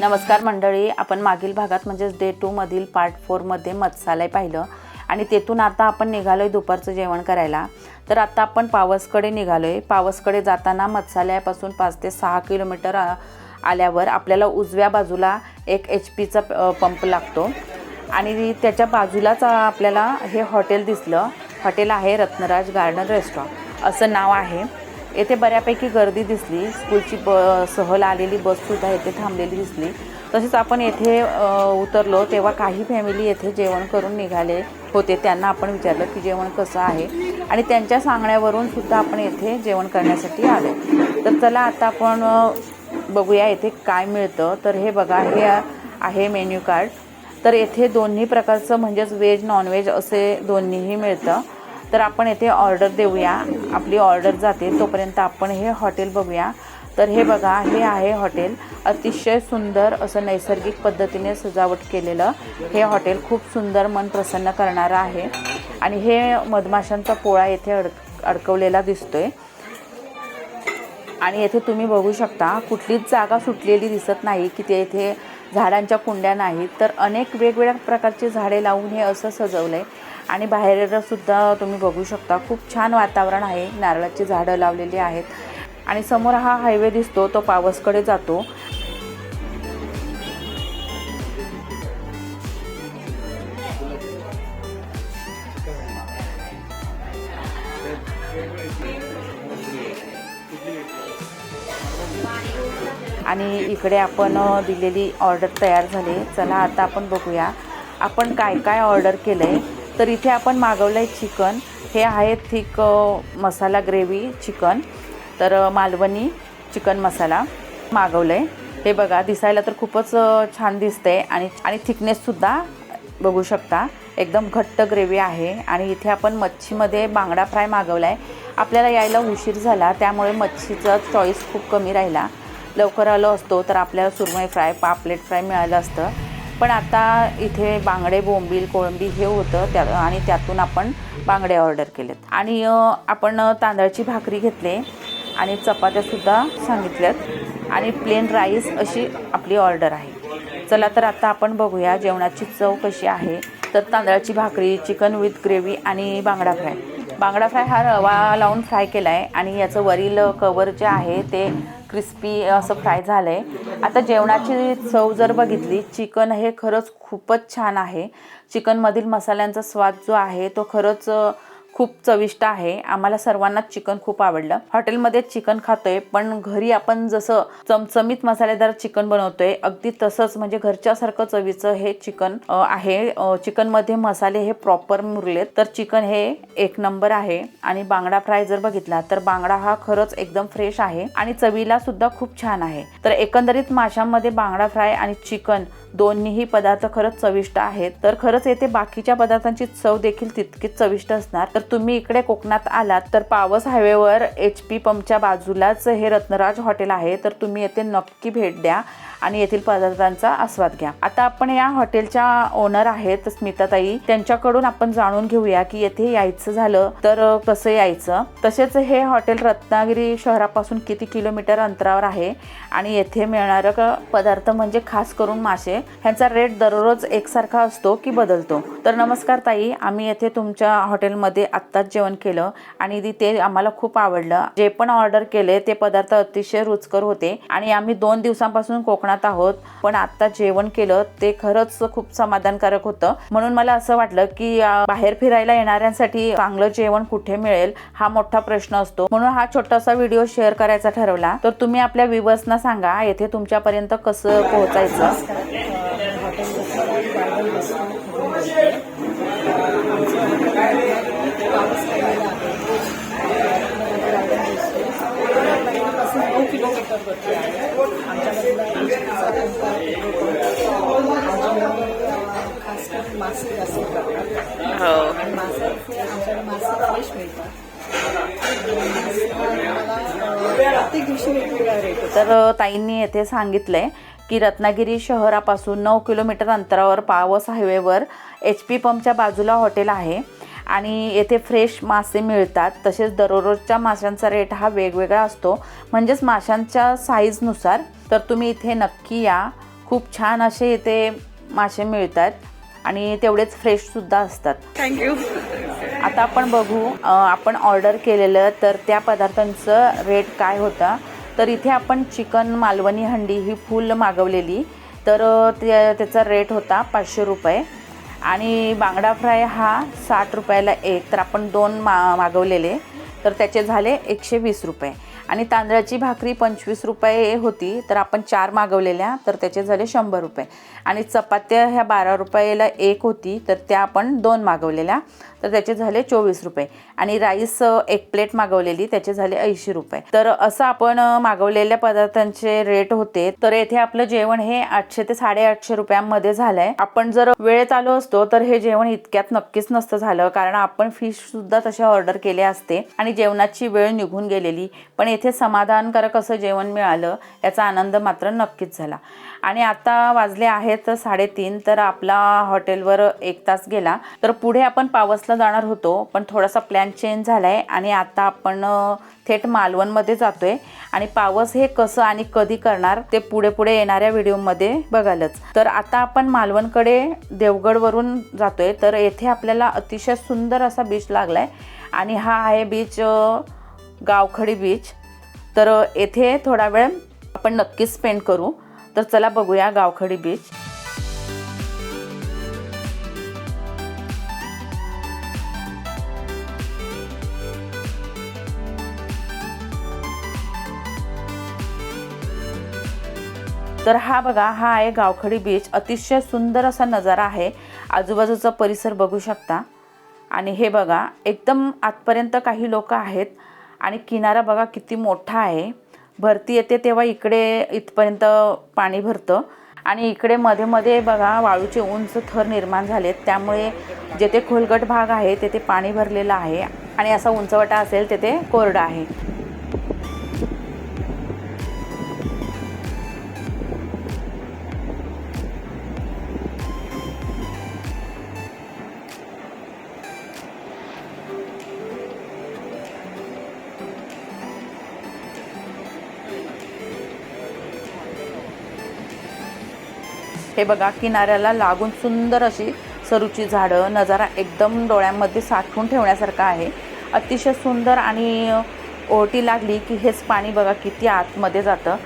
नमस्कार मंडळी आपण मागील भागात म्हणजेच डे टूमधील पार्ट फोरमध्ये मत्सालय पाहिलं. आणि तेथून आता आपण निघालो आहे दुपारचं जेवण करायला. तर आता आपण पावसकडे निघालो आहे पावसकडे जाताना मत्स्यालयापासून पाच ते सहा किलोमीटर आल्यावर आपल्याला उजव्या बाजूला एक एच पीचा पंप लागतो. आणि त्याच्या बाजूलाच आपल्याला हे हॉटेल दिसलं. हॉटेल आहे रत्नराज गार्डन रेस्टॉरंट असं नाव आहे. येथे बऱ्यापैकी गर्दी दिसली. स्कूलची ब सहल आलेली बससुद्धा येथे थांबलेली दिसली. तसेच आपण येथे उतरलो तेव्हा काही फॅमिली येथे जेवण करून निघाले होते. त्यांना आपण विचारलं की जेवण कसं आहे? आणि त्यांच्या सांगण्यावरून सुद्धा आपण येथे जेवण करण्यासाठी आलो. तर चला आता आपण बघूया येथे काय मिळतं. तर हे बघा हे आहे मेन्यू कार्ड तर येथे दोन्ही प्रकारचं म्हणजेच व्हेज नॉनव्हेज असे दोन्हीही मिळतं. तर आपण येथे ऑर्डर देऊया. आपली ऑर्डर जाते तोपर्यंत आपण हे हॉटेल बघूया. तर हे बघा हे आहे हॉटेल. अतिशय सुंदर असं नैसर्गिक पद्धतीने सजावट केलेलं हे हॉटेल खूप सुंदर मन प्रसन्न करणारं आहे. आणि हे मधमाशांचा पोळा येथे अडक अडकवलेला दिसतोय. आणि येथे तुम्ही बघू शकता कुठलीच जागा सुटलेली दिसत नाही की ते येथे झाडांच्या कुंड्या नाहीत तर अनेक वेगवेगळ्या प्रकारची झाडे लावून हे असं सजवलं आहे आणि बाहेरसुद्धा तुम्ही बघू शकता खूप छान वातावरण आहे. नारळाची झाडं लावलेली आहेत. आणि समोर हा हायवे दिसतो तो पावसकडे जातो. आणि इकडे आपण दिलेली ऑर्डर तयार झाली. चला आता आपण बघूया. आपण काय काय ऑर्डर केलं आहे तर इथे आपण मागवलं आहे चिकन. हे आहे थिक मसाला ग्रेव्ही चिकन. तर मालवणी चिकन मसाला मागवलं आहे हे बघा दिसायला तर खूपच छान दिसतंय. आणि आणि थिकनेससुद्धा बघू शकता. एकदम घट्ट ग्रेव्ही आहे आणि इथे आपण मच्छीमध्ये बांगडा फ्राय मागवला आहे आपल्याला यायला उशीर झाला त्यामुळे मच्छीचा चॉईस खूप कमी राहिला. लवकर आलो असतो तर आपल्याला सुरमई फ्राय पापलेट फ्राय मिळालं असतं. पण आता इथे बांगडे बोंबील कोळंबी हे होतं त्या आणि त्यातून आपण बांगडे ऑर्डर केलेत. आणि आपण तांदळाची भाकरी घेतली आणि चपात्यासुद्धा सांगितल्यात. आणि प्लेन राईस अशी आपली ऑर्डर आहे. चला तर आता आपण बघूया जेवणाची चव कशी आहे. तर तांदळाची भाकरी चिकन विथ ग्रेव्ही आणि बांगडा फ्राय. बांगडा फ्राय हा रवा लावून फ्राय केला आहे आणि याचं वरील कवर जे आहे ते क्रिस्पी असं फ्राय झालं आहे आता जेवणाची चव जर बघितली चिकन हे खरंच खूपच छान आहे. चिकनमधील मसाल्यांचा स्वाद जो आहे तो खरंच खूप चविष्ट आहे. आम्हाला सर्वांनाच चिकन खूप आवडलं. हॉटेलमध्ये चिकन खातोय पण घरी आपण जसं चमचमीत मसालेदार चिकन बनवतोय अगदी तसंच म्हणजे घरच्यासारखं चवीचं हे चिकन आहे. चिकनमध्ये मसाले हे प्रॉपर मुरलेत. तर चिकन हे एक नंबर आहे. आणि बांगडा फ्राय जर बघितला तर बांगडा हा खरंच एकदम फ्रेश आहे. आणि चवीला सुद्धा खूप छान आहे. तर एकंदरीत माशांमध्ये बांगडा फ्राय आणि चिकन दोन्हीही पदार्थ खरंच चविष्ट आहेत. तर खरंच येथे बाकीच्या पदार्थांची चव देखील तितकीच चविष्ट असणार. तर तुम्ही इकडे कोकणात आलात तर पावस हायवेवर एच पी पंपच्या बाजूलाच हे रत्नराज हॉटेल आहे. तर तुम्ही येथे नक्की भेट द्या. आणि येथील पदार्थांचा आस्वाद घ्या. आता आपण या हॉटेलच्या ओनर आहेत स्मिताताई. त्यांच्याकडून आपण जाणून घेऊया की येथे यायचं झालं तर कसं यायचं? तसेच हे हॉटेल रत्नागिरी शहरापासून किती किलोमीटर अंतरावर आहे? आणि येथे मिळणारं क- पदार्थ म्हणजे खास करून मासे ह्यांचा रेट दररोज एकसारखा असतो की बदलतो? तर नमस्कार ताई आम्ही येथे तुमच्या हॉटेलमध्ये आत्ताच जेवण केलं आणि ती- ते आम्हाला खूप आवडलं. जे पण ऑर्डर केले ते पदार्थ अतिशय रुचकर होते आणि आम्ही दोन दिवसांपासून कोकणात आहोत. पण आता जेवण केलं ते खरंच खूप समाधानकारक होतं. म्हणून मला असं वाटलं की बाहेर फिरायला येणाऱ्यांसाठी चांगलं जेवण कुठे मिळेल हा मोठा प्रश्न असतो. म्हणून हा छोटासा व्हिडिओ शेअर करायचा ठरवला. तर तुम्ही आपल्या विवसना सांगा येथे तुमच्यापर्यंत कसं पोहोचायचं हॉटेल रेस्टॉरंट गार्डन रेस्टॉरंट पाऊस पडलेला आहे गार्डन रेस्टॉरंटपासून आहे खास करून मासे जास्त आणि मासे आमच्याकडे मासे फ्रेश मिळतात तर ताईंनी येथे सांगितलंय की रत्नागिरी शहरापासून नऊ किलोमीटर अंतरावर पावस हायवेवर एच पी पंपच्या बाजूला हॉटेल आहे. आणि येथे फ्रेश मासे मिळतात. तसेच दररोजच्या माशांचा रेट हा वेगवेगळा असतो. म्हणजेच माशांच्या साईजनुसार तर तुम्ही इथे नक्की या. खूप छान असे इथे मासे मिळतात आणि तेवढेच फ्रेशसुद्धा असतात. थँक्यू आता आपण बघू आपण ऑर्डर केलेलं तर त्या पदार्थांचं रेट काय होता. तर इथे आपण चिकन मालवणी हंडी ही फुल मागवलेली. तर त्या त्याचा रेट होता पाचशे रुपये. आणि बांगडा फ्राय हा साठ रुपयाला एक तर आपण दोन मा मागवलेले. तर त्याचे झाले एकशे वीस रुपये. आणि तांदळाची भाकरी पंचवीस रुपये होती तर आपण चार मागवलेल्या तर त्याचे झाले शंभर रुपये. आणि चपात्या ह्या बारा रुपयाला एक होती तर त्या आपण दोन मागवलेल्या. तर त्याचे झाले चोवीस रुपये. आणि राईस एक प्लेट मागवलेली त्याचे झाले ऐंशी रुपये. तर असं आपण मागवलेल्या पदार्थांचे रेट होते. तर येथे आपलं जेवण हे आठशे ते साडेआठशे रुपयांमध्ये झालंय. आपण जर वेळेत आलो असतो तर हे जेवण इतक्यात नक्कीच नसतं झालं. कारण आपण फिश सुद्धा तसे ऑर्डर केले असते. आणि जेवणाची वेळ निघून गेलेली. पण येथे समाधानकारक असं जेवण मिळालं याचा आनंद मात्र नक्कीच झाला. आणि आता वाजले आहेत साडेतीन तर आपला हॉटेलवर एक तास गेला. तर पुढे आपण पावसला जाणार होतो पण थोडासा प्लॅन चेंज झाला आहे आणि आता आपण थेट मालवणमध्ये जातोय. आणि पावस हे कसं आणि कधी करणार ते पुढे पुढे येणाऱ्या व्हिडिओमध्ये बघालच. तर आता आपण मालवणकडे देवगडवरून जातोय. तर येथे आपल्याला अतिशय सुंदर असा बीच लागलाय. आणि हा आहे बीच गावखडी बीच तर येथे थोडा वेळ आपण नक्कीच स्पेंड करू. तर चला बघूया गावखडी बीच तर हा बघा हा आहे गावखडी बीच अतिशय सुंदर असा नजारा आहे. आजूबाजूचा परिसर बघू शकता. आणि हे बघा एकदम आतपर्यंत काही लोक आहेत. आणि किनारा बघा किती मोठा आहे. भरती येते तेव्हा इकडे इथपर्यंत पाणी भरतं. आणि इकडे मध्ये मध्ये बघा वाळूचे उंच थर निर्माण झालेत. त्यामुळे जेथे खोलगट भाग आहे तेथे पाणी भरलेलं आहे. आणि असा उंचवटा असेल तेथे कोरडा आहे. हे बघा किनाऱ्याला लागून सुंदर अशी सरूची झाडं नजारा एकदम डोळ्यांमध्ये साठवून ठेवण्यासारखा आहे. अतिशय सुंदर आणि ओटी लागली की हेच पाणी बघा किती आतमध्ये जातं.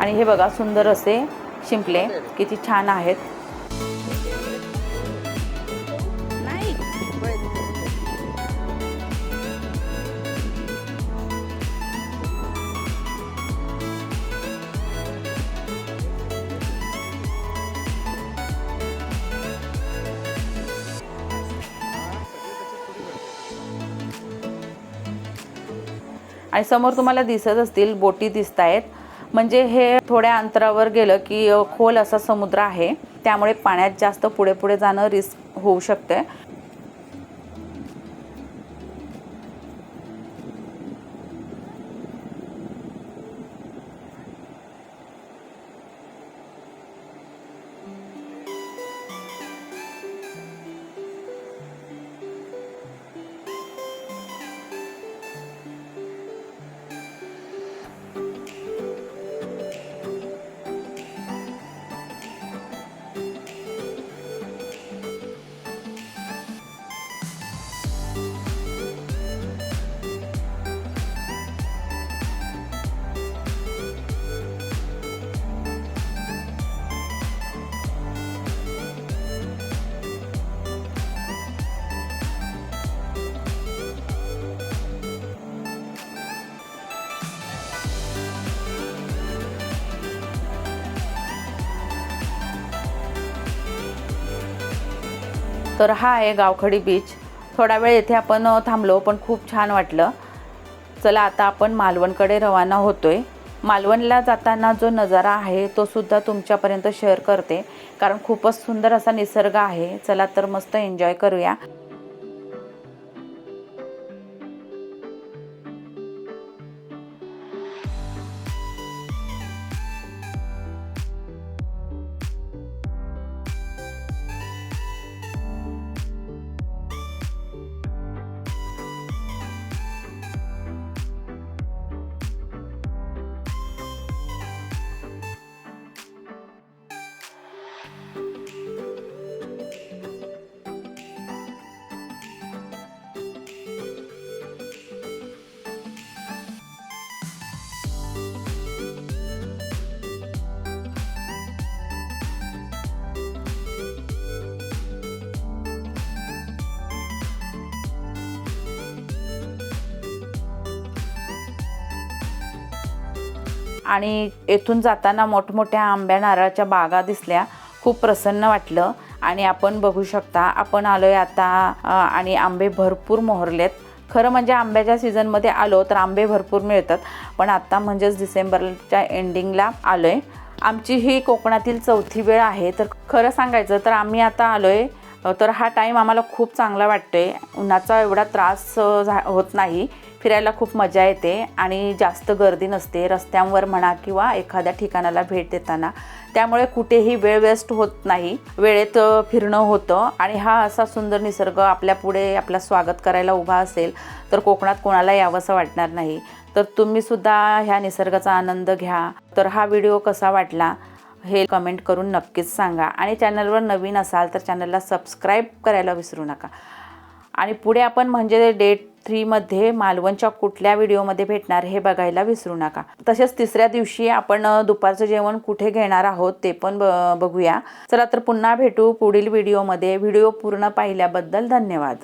आणि हे बघा सुंदर असे शिंपले किती छान आहेत. आणि समोर तुम्हाला दिसत असतील बोटी दिसत आहेत म्हणजे हे थोड्या अंतरावर गेलं की खोल असा समुद्र आहे. त्यामुळे पाण्यात जास्त पुढे पुढे जाणं रिस्क होऊ शकते तर हा आहे गावखडी बीच थोडा वेळ येथे आपण थांबलो पण खूप छान वाटलं. चला आता आपण मालवणकडे रवाना होतोय. मालवणला जाताना जो नजारा आहे तो सुद्धा तुमच्यापर्यंत शेअर करते. कारण खूपच सुंदर असा निसर्ग आहे. चला तर मस्त एन्जॉय करूया. आणि येथून जाताना मोठमोठ्या आंब्या नारळाच्या बागा दिसल्या. खूप प्रसन्न वाटलं. आणि आपण बघू शकता आपण आलो आहे आता आणि आंबे भरपूर मोहरलेत. खरं म्हणजे आंब्याच्या सीझनमध्ये आलो तर आंबे भरपूर मिळतात. पण आत्ता म्हणजेच डिसेंबरच्या एंडिंगला आलो आहे आमची ही कोकणातील चौथी वेळ आहे. तर खरं सांगायचं तर आम्ही आता आलो आहे तर हा टाईम आम्हाला खूप चांगला वाटतो आहे उन्हाचा एवढा त्रास झा होत नाही. फिरायला खूप मजा येते आणि जास्त गर्दी नसते. रस्त्यांवर म्हणा किंवा एखाद्या ठिकाणाला भेट देताना. त्यामुळे कुठेही वेळ वेस्ट होत नाही. वेळेत फिरणं होतं आणि हा असा सुंदर निसर्ग आपल्या पुढे आपलं स्वागत करायला उभा असेल तर कोकणात कोणाला यावंसं वाटणार नाही. तर तुम्हीसुद्धा ह्या निसर्गाचा आनंद घ्या. तर हा व्हिडिओ कसा वाटला हे कमेंट करून नक्कीच सांगा. आणि चॅनलवर नवीन असाल तर चॅनलला सबस्क्राईब करायला विसरू नका. आणि पुढे आपण म्हणजे डेट थ्रीमध्ये मालवणच्या कुठल्या व्हिडिओमध्ये भेटणार हे बघायला विसरू नका. तसेच तिसऱ्या दिवशी आपण दुपारचं जेवण कुठे घेणार आहोत ते पण बघूया. चला तर पुन्हा भेटू पुढील व्हिडिओमध्ये. व्हिडिओ पूर्ण पाहिल्याबद्दल धन्यवाद.